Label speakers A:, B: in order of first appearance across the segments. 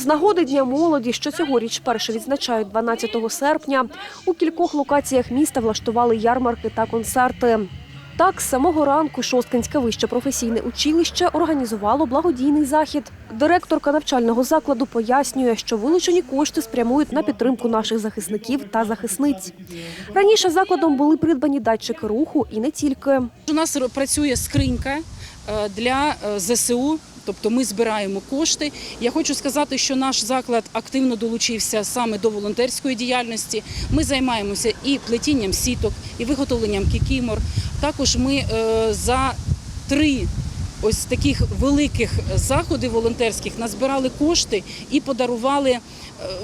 A: З нагоди Дня молоді, що цьогоріч перше відзначають 12 серпня, у кількох локаціях міста влаштували ярмарки та концерти. Так, з самого ранку Шосткинське вище професійне училище організувало благодійний захід. Директорка навчального закладу пояснює, що вилучені кошти спрямують на підтримку наших захисників та захисниць. Раніше закладом були придбані датчики руху і не тільки.
B: У нас працює скринька е, для е, ЗСУ. Тобто ми збираємо кошти. Я хочу сказати, що наш заклад активно долучився саме до волонтерської діяльності. Ми займаємося і плетінням сіток, і виготовленням кікімор. Також ми е, за три ось таких великих заходів волонтерських назбирали кошти і подарували е,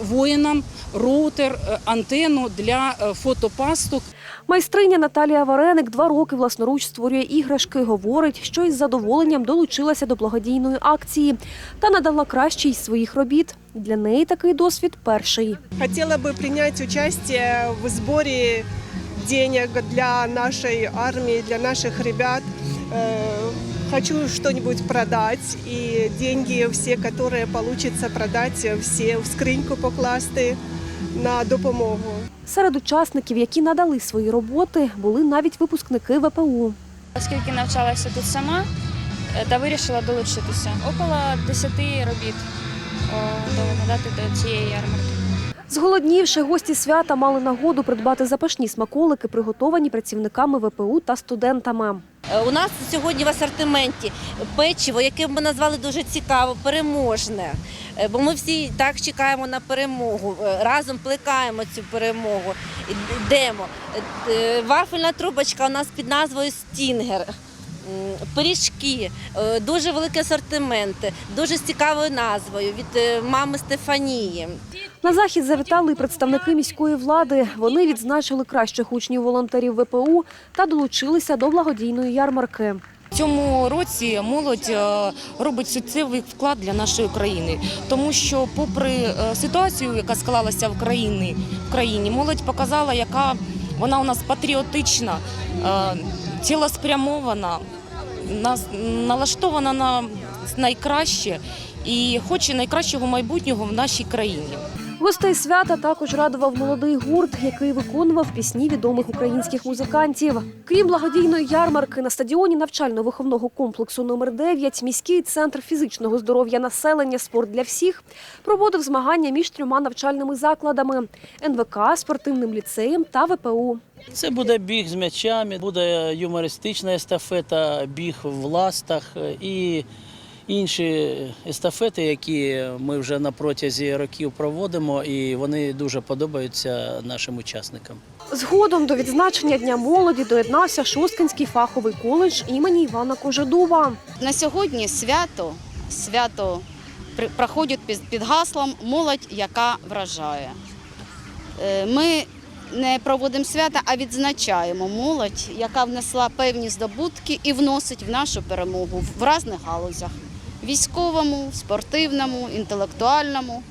B: воїнам роутер, е, антенну для фотопасток.
A: Майстриня Наталія Вареник два роки власноруч створює іграшки. Говорить, що із задоволенням долучилася до благодійної акції та надала кращий із своїх робіт. Для неї такий досвід перший.
C: Хотела бы принять участие в сборе денег для нашей армии, для наших ребят. Э, Хочу что-нибудь продать, и деньги все, которые получится продать, все в скриньку покласти на допомогу.
A: Серед учасників, які надали свої роботи, були навіть випускники ВПУ.
D: Оскільки навчалася тут сама е, та вирішила долучитися. Около 10 робіт надати до цієї ярмарки.
A: Зголоднівши, гості свята мали нагоду придбати запашні смаколики, приготовані працівниками ВПУ та студентами.
E: Е, У нас сьогодні в асортименті печиво, яке ми назвали дуже цікаво, переможне. Е, Бо ми всі так чекаємо на перемогу, е, разом плекаємо цю перемогу. Йдемо. Вафельна трубочка у нас під назвою Стінгер. Пиріжки, е, дуже великий асортимент, дуже з цікавою назвою від е, мами Стефанії.
A: На захід завітали і представники міської влади. Вони відзначили кращих учнів волонтерів ВПУ та долучилися до благодійної ярмарки.
F: В цьому році молодь е, робить суттєвий вклад для нашої країни, тому що, попри ситуацію, яка склалася в країні, в країні, молодь показала, яка вона у нас патріотична, цілеспрямована, налаштована на найкраще і хоче найкращого майбутнього в нашій країні.
A: Гостей свята також радував молодий гурт, який виконував пісні відомих українських музикантів. Крім благодійної ярмарки на стадіоні навчально-виховного комплексу номер 9 міський центр фізичного здоров'я населення Спорт для всіх проводив змагання між трьома навчальними закладами НВК, спортивним ліцеєм та ВПУ.
G: Це буде біг з м'ячами, буде юмористична естафета, біг в ластах е, і інші естафети, які ми вже на протязі років проводимо, і вони дуже подобаються нашим учасникам.
A: Згодом до відзначення Дня молоді доєднався Шосткинський фаховий коледж імені Івана Кожедуба.
H: На сьогодні свято, свято при- проходить під, під гаслом Молодь, яка вражає. Е, Ми не проводимо свята, а відзначаємо молодь, яка внесла певні здобутки і вносить в нашу перемогу в різних галузях: військовому, спортивному, інтелектуальному,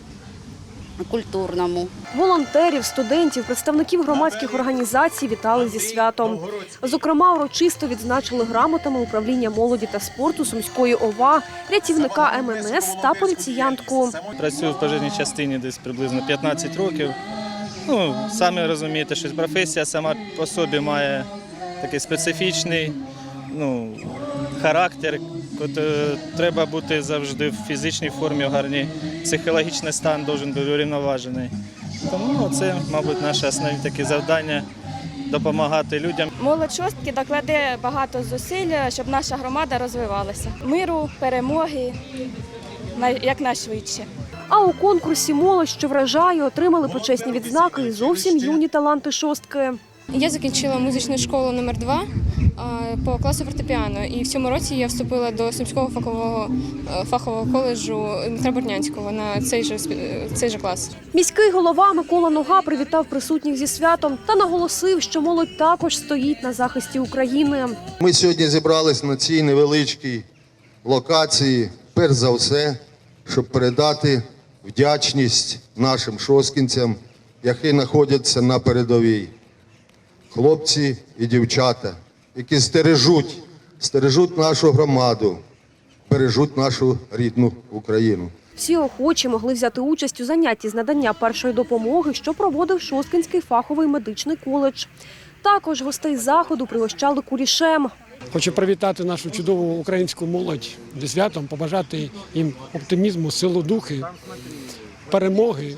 H: культурному.
A: Волонтерів, студентів, представників громадських організацій вітали зі святом. Зокрема, урочисто відзначили грамотами управління молоді та спорту Сумської ОВА, рятівника МНС та поліціянтку.
I: Працюю в пожежній частині десь приблизно 15 років. Ну, самі розумієте, що професія сама по собі має такий специфічний ну, характер. От, е, треба бути завжди в фізичній формі, в гарній. Психологічний стан має бути урівноважений. Тому ну, це, мабуть, наше основне таке завдання допомагати людям.
J: Молодь шостки докладе багато зусиль, щоб наша громада розвивалася. Миру, перемоги най- якнайшвидше.
A: А у конкурсі молодь, що вражає, отримали почесні відзнаки і зовсім юні таланти шостки.
K: Я закінчила музичну школу номер 2 по класу фортепіано. І в цьому році я вступила до Сумського фахового е, фахового коледжу Дмитра Борнянського на цей же спі- цей же клас.
A: Міський голова Микола Нога привітав присутніх зі святом та наголосив, що молодь також стоїть на захисті України.
L: Ми сьогодні зібрались на цій невеличкій локації, перш за все, щоб передати вдячність нашим шоскінцям, які знаходяться на передовій. Хлопці і дівчата, які стережуть, стережуть нашу громаду, бережуть нашу рідну Україну.
A: Всі охочі могли взяти участь у занятті з надання першої допомоги, що проводив Шосткинський фаховий медичний коледж. Також гостей заходу пригощали курішем.
M: Хочу привітати нашу чудову українську молодь зі святом, побажати їм оптимізму, силу духи, перемоги.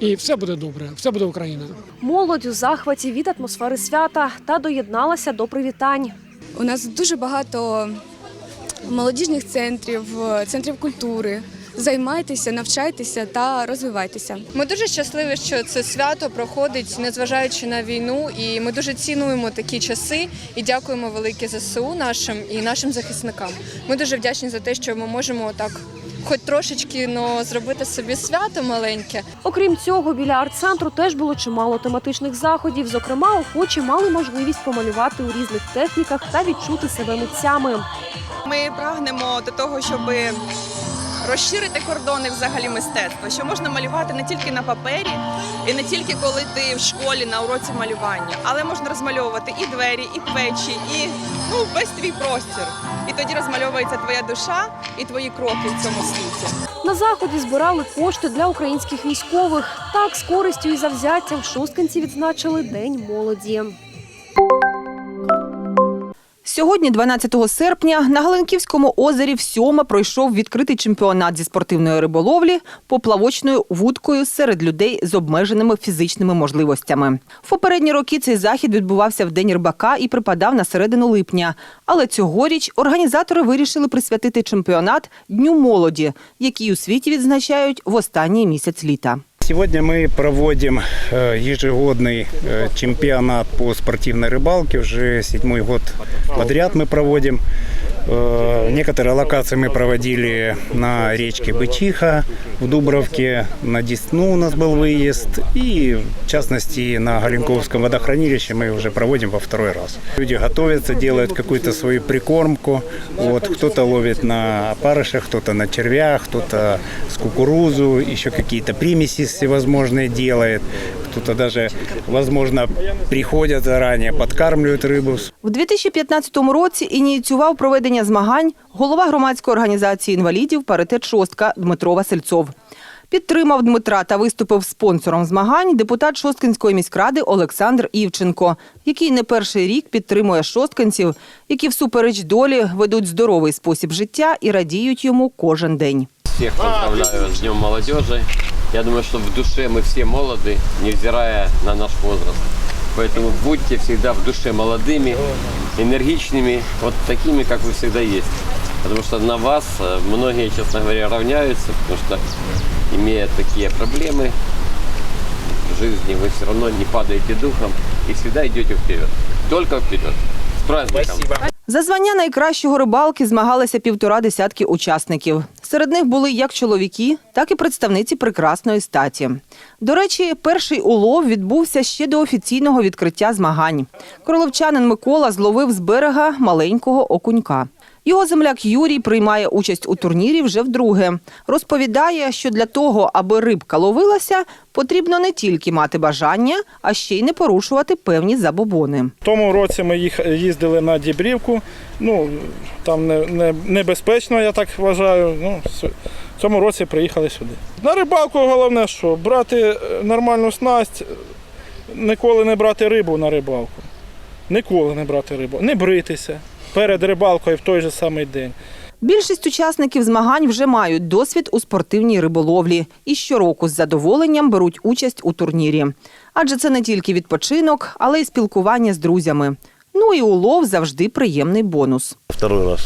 M: І все буде добре, все буде Україна.
A: Молодь у захваті від атмосфери свята та доєдналася до привітань.
K: У нас дуже багато молодіжних центрів, центрів культури. Займайтеся, навчайтеся та розвивайтеся.
J: Ми дуже щасливі, що це свято проходить, незважаючи на війну, і ми дуже цінуємо такі часи і дякуємо велике ЗСУ нашим і нашим захисникам. Ми дуже вдячні за те, що ми можемо так, хоч трошечки, ну, зробити собі свято маленьке.
A: Окрім цього, біля арт-центру теж було чимало тематичних заходів. Зокрема, охочі мали можливість помалювати у різних техніках та відчути себе митцями.
J: Ми прагнемо до того, щоб розширити кордони взагалі мистецтва, що можна малювати не тільки на папері, і не тільки коли ти в школі на уроці малювання, але можна розмальовувати і двері, і печі, і ну весь твій простір. І тоді розмальовується твоя душа і твої кроки в цьому світі.
A: На заході збирали кошти для українських військових. Так, з користю і завзяттям шосткинці відзначили День молоді.
N: Сьогодні, 12 серпня, на Галенківському озері всьоме пройшов відкритий чемпіонат зі спортивної риболовлі поплавочною вудкою серед людей з обмеженими фізичними можливостями. В попередні роки цей захід відбувався в день рибака і припадав на середину липня. Але цьогоріч організатори вирішили присвятити чемпіонат Дню молоді, який у світі відзначають в останній місяць літа.
O: Сегодня мы проводим э, ежегодный э, чемпионат по спортивной рыбалке. Уже седьмой год подряд мы проводим. Э, Некоторые локации мы проводили на речке Бычиха, в Дубровке, на Десну у нас был выезд. И, в частности, на Галенковском водохранилище мы уже проводим во второй раз. Люди готовятся, делают какую-то свою прикормку. Вот, кто-то ловит на опарышах, кто-то на червях, кто-то с кукурузу, еще какие-то примеси всевозможные делает. Кто-то даже, возможно, приходят заранее, подкармливают рыбу.
N: В 2015 році ініціював проведення змагань голова громадської організації інвалідів «Паритет Шостка» Дмитро Васильцов. Підтримав Дмитра та виступив спонсором змагань депутат Шосткинської міськради Олександр Івченко, який не перший рік підтримує шосткинців, які всупереч долі ведуть здоровий спосіб життя і радіють йому кожен день.
P: Всех поздравляю с Днем молодежи. Я думаю, что в душе мы все молоды, невзирая на наш возраст. Поэтому будьте всегда в душе молодыми, энергичными, вот такими, как вы всегда есть. Потому что на вас э, многие, честно говоря, равняются, потому что, имея такие проблемы в жизни, вы все равно не падаете духом и всегда идете вперед. Только вперед. С праздником!
N: За звання найкращого рибалки змагалися півтора десятки учасників. Серед них були як чоловіки, так і представниці прекрасної статі. До речі, перший улов відбувся ще до офіційного відкриття змагань. Кроловчанин Микола зловив з берега маленького окунька. Його земляк Юрій приймає участь у турнірі вже вдруге. Розповідає, що для того, аби рибка ловилася, потрібно не тільки мати бажання, а ще й не порушувати певні забобони.
I: Тому році ми їх їздили на Дібрівку. Ну там не, не, небезпечно, я так вважаю. Ну, цьому році приїхали сюди. На рибалку головне, що брати е, нормальну снасть, ніколи не брати рибу на рибалку. Ніколи не брати рибу, не бритися перед рибалкою в той же самий день.
N: Більшість учасників змагань вже мають досвід у спортивній риболовлі і щороку з задоволенням беруть участь у турнірі. Адже це не тільки відпочинок, але й спілкування з друзями. Ну і улов завжди приємний бонус.
Q: Второй раз.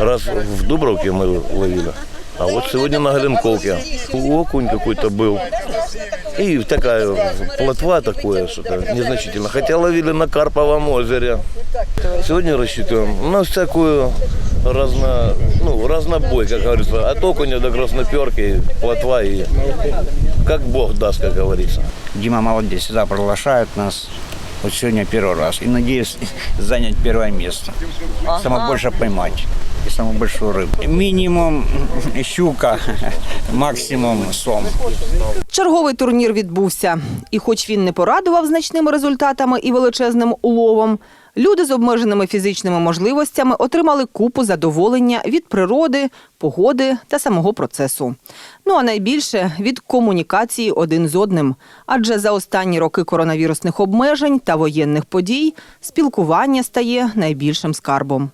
Q: Раз в Дубровці ми ловили, а вот сегодня на Галенковке. Окунь какой-то был. И такая плотва такое что-то незначительно. Хотя ловили на Карповом озере. Сегодня рассчитываем на всякую разно, ну, разнобой, как говорится. От окуня до красноперки, плотва и как Бог даст, как говорится.
R: Дима молодец, всегда приглашает нас. Вот сегодня первый раз. И надеюсь занять первое место. Самое больше поймать. И самую большую рыбу. Мінімум щука, максимум сом.
N: Черговий турнір відбувся. І хоч він не порадував значними результатами і величезним уловом, Люди з обмеженими фізичними можливостями отримали купу задоволення від природи, погоди та самого процесу. Ну а найбільше від комунікації один з одним. Адже за останні роки коронавірусних обмежень та воєнних подій спілкування стає найбільшим скарбом.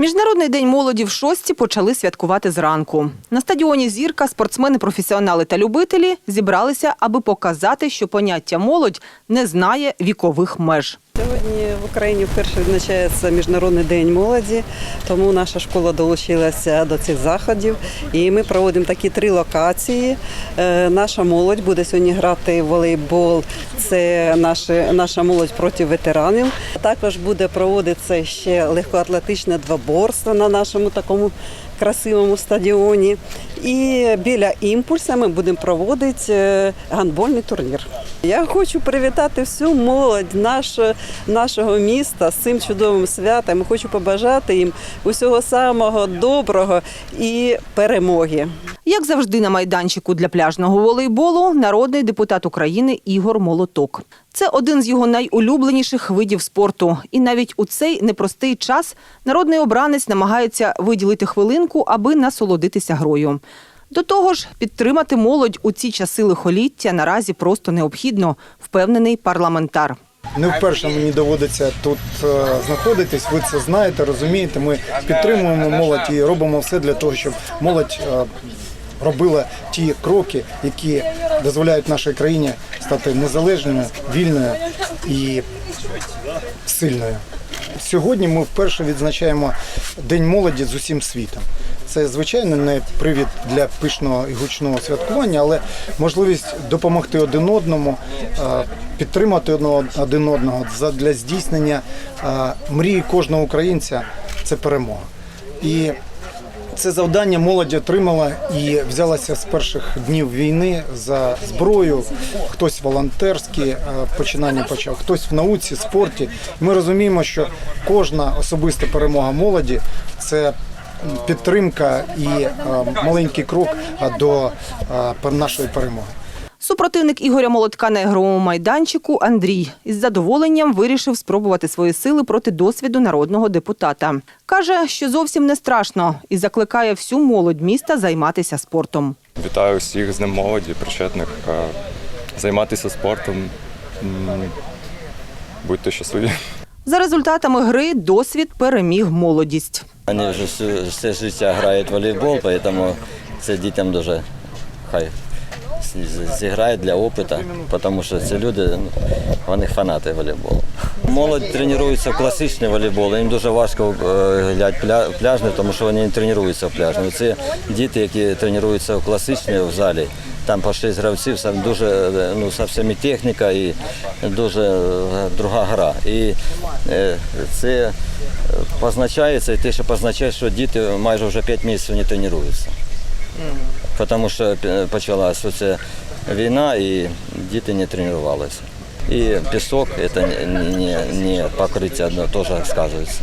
N: Міжнародний день молоді в шості почали святкувати зранку. На стадіоні Зірка спортсмени, професіонали та любителі зібралися, аби показати, що поняття молодь не знає вікових меж.
S: Сьогодні в Україні вперше відзначається Міжнародний день молоді, тому наша школа долучилася до цих заходів. І ми проводимо такі три локації. Е, Наша молодь буде сьогодні грати в волейбол. Це наша, наша молодь проти ветеранів. Також буде проводитися ще легкоатлетичне двоборство на нашому такому красивому стадіоні. І біля імпульса ми будемо проводити е, гандбольний турнір. Я хочу привітати всю молодь нашого, нашого міста з цим чудовим святом. Хочу побажати їм усього самого доброго і перемоги.
N: Як завжди на майданчику для пляжного волейболу, народний депутат України Ігор Молоток. Це один з його найулюбленіших видів спорту. І навіть у цей непростий час народний обранець намагається виділити хвилинку, аби насолодитися грою. До того ж, підтримати молодь у ці часи лихоліття наразі просто необхідно, впевнений парламентар.
T: Не вперше мені доводиться тут е, знаходитись. Ви це знаєте, розумієте. Ми підтримуємо молодь і робимо все для того, щоб молодь е, робила ті кроки, які дозволяють нашій країні стати незалежною, вільною і сильною. Сьогодні ми вперше відзначаємо День молоді з усім світом. Це звичайно не привід для пишного і гучного святкування, але можливість допомогти один одному, підтримати один одного для здійснення мрії кожного українця це перемога. І це завдання молодь отримала і взялася з перших днів війни за зброю. Хтось волонтерські е, починання почав, хтось в науці, спорті. Ми розуміємо, що кожна особиста перемога молоді це підтримка і е, маленький крок до е, нашої перемоги.
N: Супротивник Ігоря Молотка на ігровому майданчику Андрій із задоволенням вирішив спробувати свої сили проти досвіду народного депутата. Каже, що зовсім не страшно і закликає всю молодь міста займатися спортом.
U: Вітаю всіх з Днем молоді, причетних е, займатися спортом. Будьте щасливі.
N: За результатами гри досвід переміг молодість.
V: Вони вже всю- все життя грають в волейбол, тому це дітям дуже хай з- зіграють для опиту, тому що ці люди ну, вони фанати волейболу. Молодь тренується в класичний волейбол, їм дуже важко е, гуляти пля- пляжний, тому що вони не тренуються в пляжний. Це діти, які тренуються в класичній в залі. Там по шість гравців, дуже е, ну, зовсім і техніка і дуже е, друга гра. І це позначається, і те, що позначає, що діти майже вже 5 місяців не тренуються. Тому що е, почалася ця війна і діти не тренувалися. І пісок це не, не, покриття теж сказується.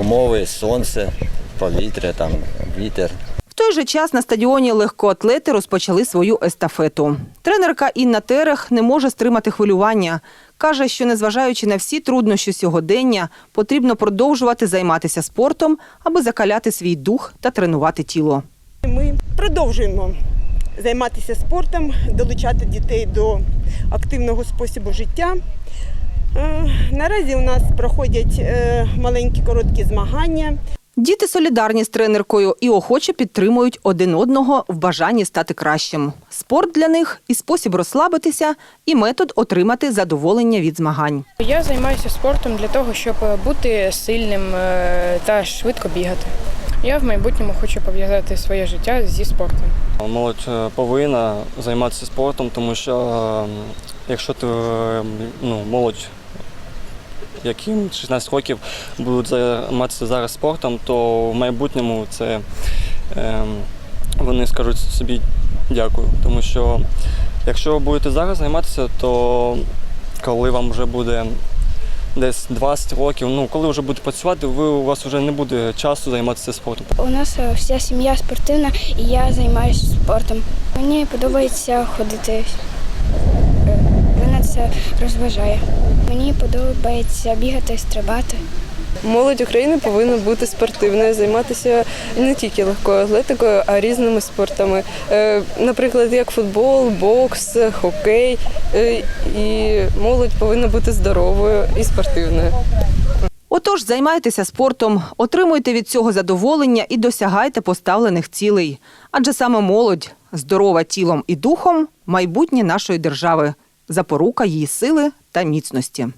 V: Умови, сонце, повітря, там, вітер.
N: В той же час на стадіоні легкоатлети розпочали свою естафету. Тренерка Інна Терех не може стримати хвилювання. Каже, що незважаючи на всі труднощі сьогодення, потрібно продовжувати займатися спортом, аби закаляти свій дух та тренувати тіло.
W: Ми продовжуємо займатися спортом, долучати дітей до активного способу життя. Е, Наразі у нас проходять е, маленькі короткі змагання.
N: Діти солідарні з тренеркою і охоче підтримують один одного в бажанні стати кращим. Спорт для них і спосіб розслабитися, і метод отримати задоволення від змагань.
K: Я займаюся спортом для того, щоб бути сильним е, та швидко бігати. Я в майбутньому хочу пов'язати своє життя зі спортом.
X: Молодь е, повинна займатися спортом, тому що е, якщо ти е, ну, молодь, яким 16 років будуть займатися зараз спортом, то в майбутньому це е, вони скажуть собі дякую. Тому що якщо ви будете зараз займатися, то коли вам вже буде десь 20 років, ну коли вже будете працювати, ви у вас вже не буде часу займатися спортом.
Y: У нас е, вся сім'я спортивна і я займаюся спортом. Мені подобається ходити. е, Мене це це розважає. Мені подобається бігати стрибати.
Z: Молодь України повинна бути спортивною, займатися не тільки легкою атлетикою, а різними спортами. Е, Наприклад, як футбол, бокс, хокей. Е, І молодь повинна бути здоровою і спортивною.
N: Отож, займайтеся спортом, отримуйте від цього задоволення і досягайте поставлених цілей. Адже саме молодь, здорова тілом і духом майбутнє нашої держави, запорука її сили та міцності.